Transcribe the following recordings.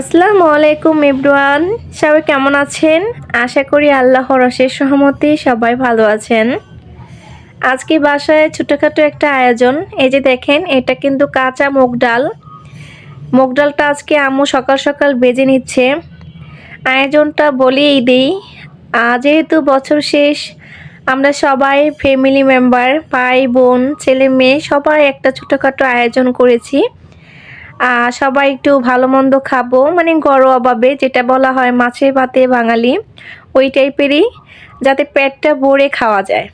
আসসালামু আলাইকুম ইব্রুয়ান সবাই কেমন আছেন? আশা করি আল্লাহর অশেষ সহমতে সবাই ভালো আছেন। আজকে বাসায় ছোটোখাটো একটা আয়োজন। এই যে দেখেন, এটা কিন্তু কাঁচা মুগ ডাল। মুগ ডালটা আজকে আম্মু সকাল সকাল বেজে নিচ্ছে। আয়োজনটা বলেই দিই যেহেতু বছর শেষ, আমরা সবাই ফ্যামিলি মেম্বার ভাই, বোন, ছেলে, মেয়ে, সবাই একটা ছোটোখাটো আয়োজন করেছি। সবাই একটু ভালো মন্দ খাব। মানে ঘরোয়াভাবে যেটা বলা হয় মাছে ভাতে বাঙালি, ওই টাইপেরই, যাতে পেটটা ভরে খাওয়া যায়।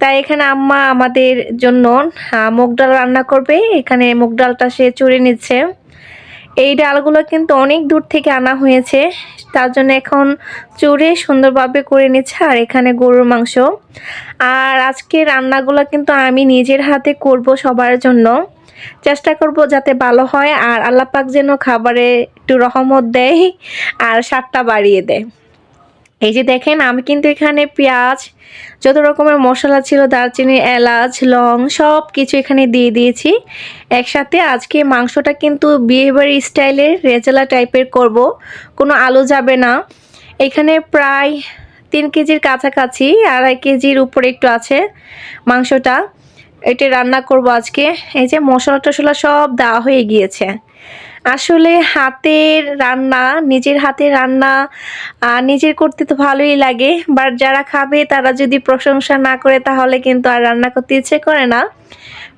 তাই এখানে আম্মা আমাদের জন্য মুগ ডাল রান্না করবে। এখানে মুগ ডালটা সে চুরে নিচ্ছে। এই ডালগুলো কিন্তু অনেক দূর থেকে আনা হয়েছে। তার জন্য এখন চুরে সুন্দরভাবে করে নিচ্ছে, আর এখানে গরুর মাংস। আর আজকে রান্নাগুলো কিন্তু আমি নিজের হাতে করব সবার জন্য। চেষ্টা করব যাতে ভালো হয়, আর আল্লাহ পাক যেন খাবারে একটু রহমত দেয় আর স্বাদটা বাড়িয়ে দেয়। এই যে দেখেন, আমি কিন্তু এখানে পেঁয়াজ, যত রকমের মশলা ছিল, দারচিনি, এলাচ, লং সব কিছু এখানে দিয়ে দিয়েছি। একসাথে আজকে মাংসটা কিন্তু বিয়েবাড়ি স্টাইলের রেজালা টাইপের করব, কোনো আলু যাবে না। এখানে প্রায় তিন কেজির কাছাকাছি, আড়াই কেজির উপরে একটু আছে মাংসটা। এটা রান্না করব আজকে। এই যে মশলা টশলা সব দেওয়া হয়ে গিয়েছে। আসলে হাতের রান্না, নিজের হাতের রান্না নিজের করতে তো ভালোই লাগে। বাট যারা খাবে, তারা যদি প্রশংসা না করে, তাহলে কিন্তু আর রান্না করতে ইচ্ছে করে না।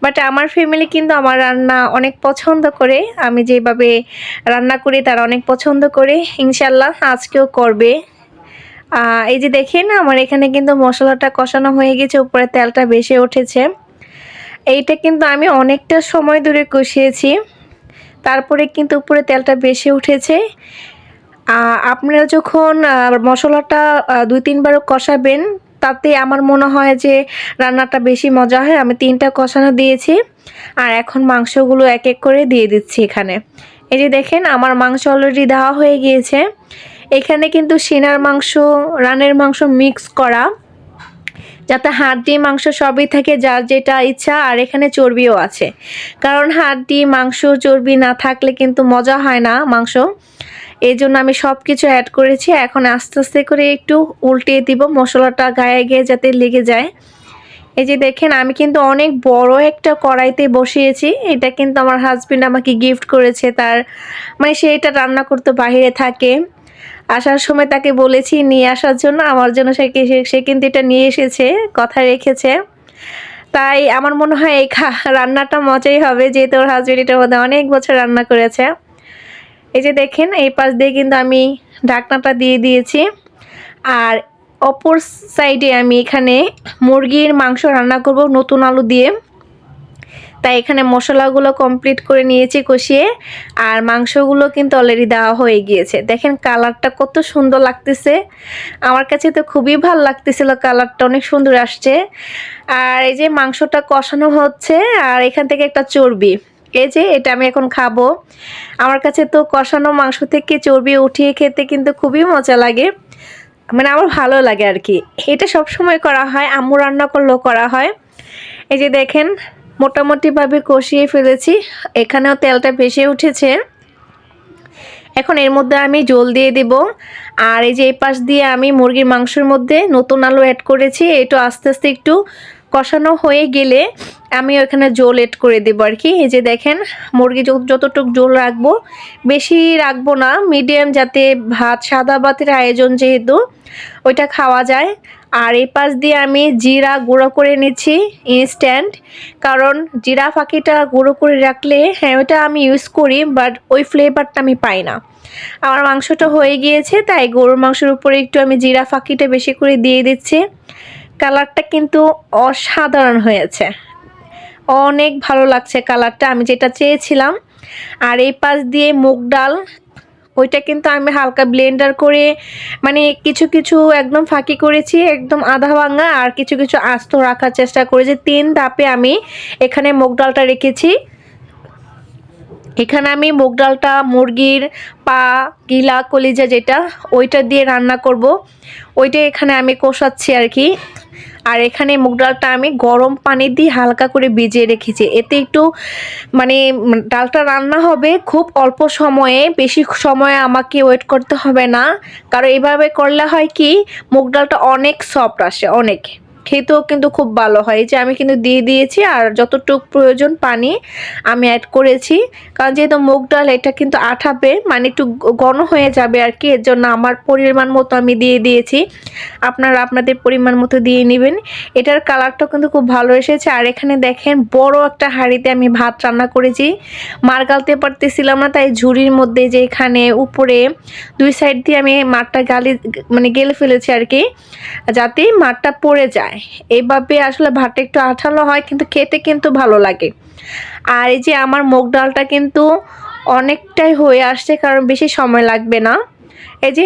বাট আমার ফ্যামিলি কিন্তু আমার রান্না অনেক পছন্দ করে। আমি যেভাবে রান্না করি, তারা অনেক পছন্দ করে। ইনশাল্লাহ আজকেও করবে। এই যে দেখেন, আমার এখানে কিন্তু মশলাটা কষানো হয়ে গেছে, উপরে তেলটা বেশি উঠেছে। এইটা কিন্তু আমি অনেকটা সময় ধরে কষিয়েছি। তারপরে কিন্তু উপরে তেলটা বেশি উঠেছে। আপনারা যখন মশলাটা দুই তিনবারও কষাবেন, তাতে আমার মনে হয় যে রান্নাটা বেশি মজা হয়। আমি তিনটা কষানো দিয়েছি। আর এখন মাংসগুলো এক এক করে দিয়ে দিচ্ছি এখানে। এই যে দেখেন, আমার মাংস অলরেডি দেওয়া হয়ে গিয়েছে। এখানে কিন্তু সিনার মাংস, রানের মাংস মিক্স করা। যাতে হাড্ডি, মাংস সবই থাকে যার যেটা ইচ্ছা, আর এখানে চর্বিও আছে। কারণ হাড্ডি, মাংস, চর্বি না থাকলে কিন্তু মজা হয় না মাংস। এই জন্য আমি সব কিছু অ্যাড করেছি। এখন আস্তে আস্তে করে একটু উল্টিয়ে দিব, মশলাটা গায়ে গিয়ে যাতে লেগে যায়। এই যে দেখেন, আমি কিন্তু অনেক বড় একটা কড়াইতে বসিয়েছি। এটা কিন্তু আমার হাজবেন্ড আমাকে গিফট করেছে। তার মানে সে এটা রান্না করতে বাইরে থাকে। আসার সময় তাকে বলেছি নিয়ে আসার জন্য, আমার জন্য সে সে- কিন্তু এটা নিয়ে এসেছে কথা রেখেছে। তাই আমার মনে হয় এই খা- রান্নাটা মজাই হবে, যেহেতু ওর হাজবেন্ড এটার মধ্যে অনেক বছর রান্না করেছে। এই যে দেখেন, এই পাশ দিয়ে কিন্তু আমি ঢাকনাটা দিয়ে দিয়েছি। আর অপর সাইডে আমি এখানে মুরগির মাংস রান্না করব নতুন আলু দিয়ে। তাই এখানে মশলাগুলো কমপ্লিট করে নিয়েছি কষিয়ে, আর মাংসগুলো কিন্তু অলরেডি দেওয়া হয়ে গিয়েছে। দেখেন কালারটা কত সুন্দর লাগতেছে। আমার কাছে তো খুবই ভালো লাগতেছিল কালারটা অনেক সুন্দর আসছে। আর এই যে মাংসটা কষানো হচ্ছে, আর এখান থেকে একটা চর্বি। এই যে এটা আমি এখন খাব। আমার কাছে তো কষানো মাংস থেকে চর্বি উঠিয়ে খেতে কিন্তু খুবই মজা লাগে। মানে আমার ভালো লাগে আর কি। এটা সব সময় করা হয়, আম্মু রান্না করলেও করা হয়। এই যে দেখেন মোটামুটিভাবে কষিয়ে ফেলেছি। এখানেও তেলটা ভেসে উঠেছে। এখন এর মধ্যে আমি জল দিয়ে দেব। আর এই যে এই পাশ দিয়ে আমি মুরগির মাংসের মধ্যে নতুন আলু অ্যাড করেছি। এটা আস্তে আস্তে একটু কষানো হয়ে গেলে আমি ওখানে জল এড করে দেবো আর কি এই যে দেখেন, মুরগি যত- যতটুকু জল রাখব, বেশি রাখব না। মিডিয়াম যাতে ভাত, সাদা ভাতের আয়োজন যেহেতু, ওইটা খাওয়া যায়। আর এই পাশ দিয়ে আমি জিরা গুঁড়ো করে নিচ্ছি ইনস্ট্যান্ট কারণ জিরা ফাঁকিটা গুঁড়ো করে রাখলে হ্যাঁ ওইটা আমি ইউজ করি বাট ওই ফ্লেভারটা আমি পাই না। আমার মাংসটা হয়ে গিয়েছে, তাই গরুর মাংসের উপরে একটু আমি জিরা ফাঁকিটা বেশি করে দিয়ে দিচ্ছি। কালারটা কিন্তু অসাধারণ হয়েছে। অনেক ভালো লাগছে কালারটা, আমি যেটা চেয়েছিলাম। আর এই পাশ দিয়ে মুগ ডাল ওইটা কিন্তু আমি হালকা ব্লেন্ডার করে মানে কিছু কিছু একদম ফাঁকি করেছি, একদম আধা ভাঙা আর কিছু কিছু আস্ত রাখার চেষ্টা করেছি তিন ধাপে আমি এখানে মুগ ডালটা রেখেছি। এখানে আমি মুগ ডালটা, মুরগির পা, গিলা, কলিজা যেটা, ওইটা দিয়ে রান্না করব। ওইটা এখানে আমি কষাচ্ছি আর কি। আর এখানে মুগ ডালটা আমি গরম পানি দিয়ে হালকা করে ভিজিয়ে রেখেছি। এতে একটু মানে ডালটা রান্না হবে, খুব অল্প সময়ে, বেশি সময়ে আমাকে ওয়েট করতে হবে না। কারণ এইভাবে করলে হয় কি, মুগ ডালটা অনেক সফট আসে, অনেক। খেতেও কিন্তু খুব ভালো হয়। যে আমি কিন্তু দিয়ে দিয়েছি আর যতটুক প্রয়োজন পানি আমি অ্যাড করেছি। কারণ যেহেতু মুগ ডাল, এটা কিন্তু আঠাবে মানে একটু ঘন হয়ে যাবে আর কি, এর জন্য আমার পরিমাণ মতো আমি দিয়ে দিয়েছি। আপনারা আপনাদের পরিমাণ মতো দিয়ে নেবেন। এটার কালারটাও কিন্তু খুব ভালো এসেছে। আর এখানে দেখেন, বড় একটা হাঁড়িতে আমি ভাত রান্না করেছি। মার গালতে পারতেছিলাম না, তাই ঝুড়ির মধ্যে যে এখানে উপরে দুই সাইড দিয়ে আমি মাঠটা গালি মানে গেলে ফেলেছি আর কি, যাতে মাঠটা পড়ে যায়। এইভাবে আসলে ভাতটা একটু আঠালো হয়, কিন্তু খেতে কিন্তু ভালো লাগে। আর এই যে আমার মুগ ডালটা কিন্তু অনেকটাই হয়ে আসছে, কারণ বেশি সময় লাগবে না। এই যে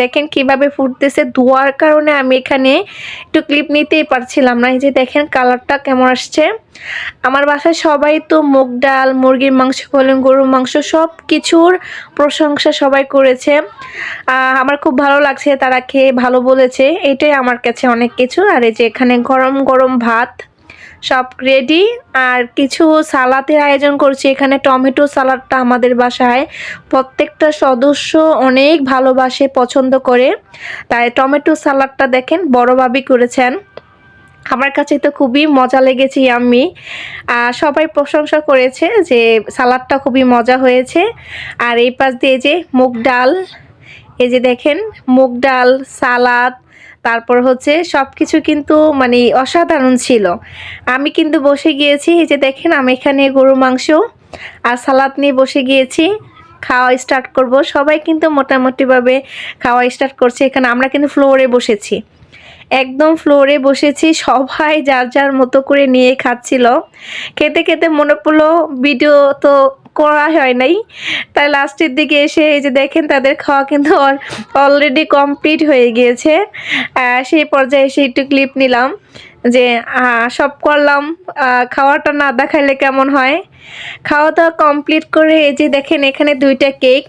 দেখেন কীভাবে ফুটতেছে। ধোয়ার কারণে আমি এখানে একটু ক্লিপ নিতেই পারছিলাম না। এই যে দেখেন কালারটা কেমন আসছে। আমার বাসায় সবাই তো মুগ ডাল, মুরগির মাংস বলেন গরুর মাংস সব কিছুর প্রশংসা সবাই করেছে। আমার খুব ভালো লাগছে তারা খেয়ে, ভালো বলেছে। এটাই আমার কাছে অনেক কিছু। আর এই যে এখানে গরম গরম ভাত সব রেডি আর কিছু সালাতের আয়োজন করছি। এখানে টমেটো সালাদটা আমাদের বাসায়। প্রত্যেকটা সদস্য অনেক ভালোবাসে, পছন্দ করে। তাই টমেটো সালাদটা দেখেন বড়ভাবেই করেছেন। আমার কাছে তো খুবই মজা লেগেছে আমি আর সবাই প্রশংসা করেছে যে সালাদটা খুবই মজা হয়েছে। আর এই পাশ দিয়ে যে মুগ ডাল, এই যে দেখেন, মুগ ডাল, সালাদ তারপর হচ্ছে সব কিছু কিন্তু মানে অসাধারণ ছিল। আমি কিন্তু বসে গিয়েছি, এই যে দেখেন আমি এখানে গরু মাংস আর সালাদ নিয়ে বসে গিয়েছি, খাওয়া স্টার্ট করব। সবাই কিন্তু মোটামুটিভাবে খাওয়া স্টার্ট করছে এখানে, আমরা কিন্তু ফ্লোরে বসেছি। একদম ফ্লোরে বসেছি, সবাই যার যার মতো করে নিয়ে খাচ্ছিল। খেতে খেতে মনে পড়ল ভিডিও তো করা হয় নাই। তাই লাস্টের দিকে এসে এই যে দেখেন, তাদের খাওয়া কিন্তু অলরেডি কমপ্লিট হয়ে গিয়েছে। সেই পর্যায়ে এসে একটু ক্লিপ নিলাম যে সব করলাম। খাওয়াটা না দেখাইলে কেমন হয়? খাওয়া দাওয়া কমপ্লিট করে এই যে দেখেন, এখানে দুইটা কেক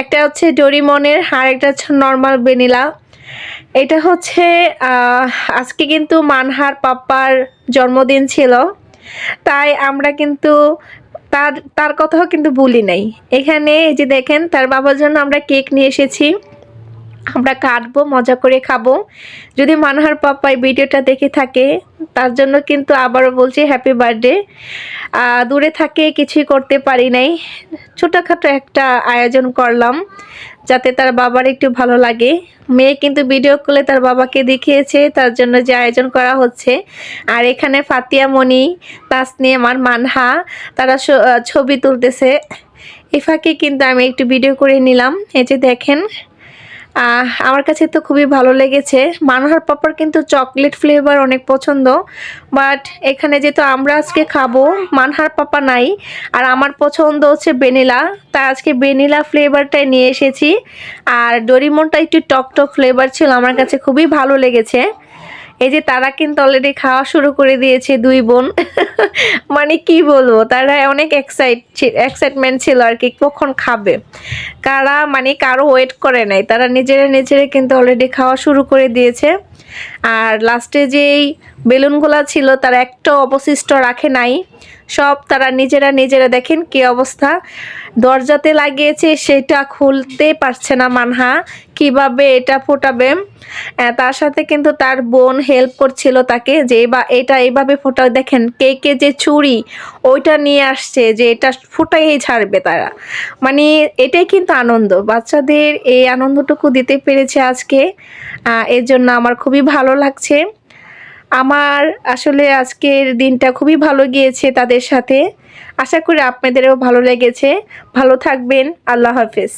একটা হচ্ছে ডোরিমনের, আর একটা হচ্ছে নর্মাল ভ্যানিলা এটা হচ্ছে আজকে কিন্তু মানহার পাপ্পার জন্মদিন ছিল। তাই আমরা কিন্তু তার তার কথাও কিন্তু বলি নাই। এখানে যে দেখেন, তার বাবার জন্য আমরা কেক নিয়ে এসেছি। আমরা কাটবো, মজা করে খাব। যদি মানহার পাপ্পাই ভিডিওটা দেখে থাকে, তার জন্য কিন্তু আবারও বলছি হ্যাপি বার্থডে দূরে থাকে কিছুই করতে পারি নাই। ছোটোখাটো একটা আয়োজন করলাম। যাতে তার বাবার একটু ভালো লাগে। মেয়ে কিন্তু ভিডিও কলে তার বাবাকে দেখিয়েছে, তার জন্য যে আয়োজন করা হচ্ছে। আর এখানে ফাতিয়া মণি তাসনি আমার মানহা, তারা ছবি তুলতেছে। এফাকে কিন্তু আমি একটু ভিডিও করে নিলাম। এই যে দেখেন আমার কাছে তো খুবই ভালো লেগেছে। মানহার পাপার কিন্তু চকলেট ফ্লেভার অনেক পছন্দ। বাট এখানে যেহেতু আমরা আজকে খাব, মানহার পাপা নাই। আর আমার পছন্দ হচ্ছে বেনিলা তাই আজকে বেনিলা ফ্লেভারটাই নিয়ে এসেছি। আর ডরিমনটা একটু টক টক ফ্লেভার ছিল, আমার কাছে খুবই ভালো লেগেছে। এই যে তারা কিন্তু অলরেডি খাওয়া শুরু করে দিয়েছে দুই বোন। মানে কি বলব, তারা অনেক এক্সাইট এক্সাইটমেন্ট ছিল আর কি, কখন খাবে। কারা মানে কারও ওয়েট করে নাই, তারা নিজেরা নিজেরা কিন্তু অলরেডি খাওয়া শুরু করে দিয়েছে। আর লাস্টে যেই বেলুনগুলা ছিল, তারা একটা অবশিষ্ট রাখে নাই। সব তারা নিজেরা নিজেরা দেখেন কি অবস্থা। দরজাতে লাগিয়েছে, সেটা খুলতে পারছে না মানহা। কীভাবে এটা ফোটাবে? তার সাথে কিন্তু তার বোন হেল্প করছিল তাকে যে বা এটা এইভাবে ফোটা দেখেন, কে কে যে চুরি, ওইটা নিয়ে আসছে যে এটা ফোটাই ছাড়বে তারা। মানে এটাই কিন্তু আনন্দ। বাচ্চাদের এই আনন্দটুকু দিতে পেরেছে আজকে। এর জন্য আমার খুবই ভালো লাগছে। আমার আসলে আজকের দিনটা খুবই ভালো গিয়েছে তাদের সাথে। আশা করি আপনাদেরও ভালো লেগেছে। ভালো থাকবেন। আল্লাহ হাফেজ।